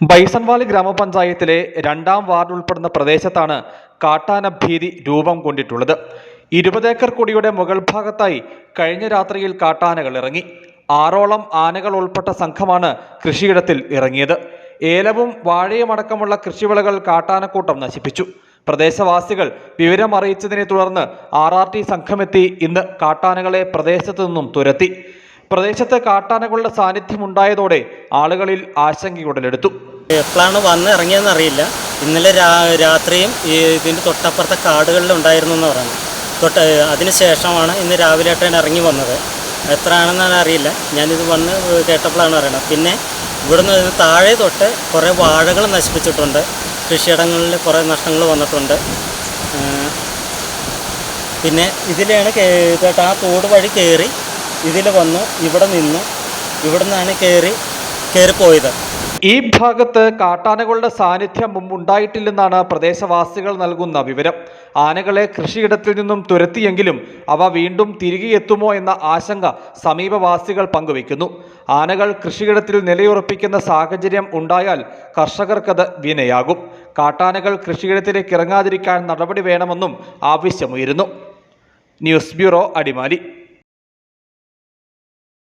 ബൈസൺവാലി ഗ്രാമപഞ്ചായത്തിലെ രണ്ടാം വാർഡ് ഉൾപ്പെടുന്ന പ്രദേശത്താണ് കാട്ടാന ഭീതി രൂപം കൊണ്ടിട്ടുള്ളത്. ഇരുപത് ഏക്കർ കൊടിയുടെ മുകൾ ഭാഗത്തായി കഴിഞ്ഞ രാത്രിയിൽ കാട്ടാനകൾ ഇറങ്ങി. ആറോളം ആനകൾ ഉൾപ്പെട്ട സംഘമാണ് കൃഷിയിടത്തിൽ ഇറങ്ങിയത്. ഏലവും വാഴയും അടക്കമുള്ള കൃഷിവിളകൾ കാട്ടാനക്കൂട്ടം നശിപ്പിച്ചു. പ്രദേശവാസികൾ വിവരം അറിയിച്ചതിനെ തുടർന്ന് ആർ ആർ ടി സംഘമെത്തി ഇന്ന് കാട്ടാനകളെ പ്രദേശത്തു നിന്നും തുരത്തി. പ്രദേശത്ത് കാട്ടാനകളുടെ സാന്നിധ്യം ഉണ്ടായതോടെ ആളുകളിൽ ആശങ്കയുടലെടുത്തു. എപ്പോഴാണ് വന്ന് ഇറങ്ങിയതെന്ന് അറിയില്ല. ഇന്നലെ രാത്രിയും ഇതിന്റെ തൊട്ടപ്പുറത്തെ കാടുകളിൽ ഉണ്ടായിരുന്നു എന്ന് പറഞ്ഞു. തൊട്ട് അതിന് ശേഷമാണ് ഇന്ന് രാവിലെ ട്രെയിൻ ഇറങ്ങി വന്നത്. എത്ര ആണെന്നാണ് അറിയില്ല. ഞാനിത് വന്ന് കേട്ടപ്പോഴാണ് അറിയണത്. പിന്നെ ഇവിടുന്ന് താഴെ തൊട്ട് കുറേ വാഴകൾ നശിപ്പിച്ചിട്ടുണ്ട്. കൃഷിയിടങ്ങളിൽ കുറേ നഷ്ടങ്ങൾ വന്നിട്ടുണ്ട്. പിന്നെ ഇതിലാണ് കേ- ഇതായിട്ട് ആ തോട് വഴി കയറി ഇതിൽ വന്നു. ഇവിടെ നിന്നു ഇവിടെ നിന്നാണ് കയറി കയറിപ്പോയത്. ഈ ഭാഗത്ത് കാട്ടാനകളുടെ സാന്നിധ്യം മുമ്പ് ഉണ്ടായിട്ടില്ലെന്നാണ് പ്രദേശവാസികൾ നൽകുന്ന വിവരം. ആനകളെ കൃഷിയിടത്തിൽ നിന്നും തുരത്തിയെങ്കിലും അവ വീണ്ടും തിരികെ എത്തുമോ എന്ന ആശങ്ക സമീപവാസികൾ പങ്കുവയ്ക്കുന്നു. ആനകൾ കൃഷിയിടത്തിൽ നിലയുറപ്പിക്കുന്ന സാഹചര്യം ഉണ്ടായാൽ കർഷകർക്കത് വിനയാകും. കാട്ടാനകൾ കൃഷിയിടത്തിലേക്ക് ഇറങ്ങാതിരിക്കാൻ നടപടി വേണമെന്നും ആവശ്യമുയരുന്നു. News bureau Adimali.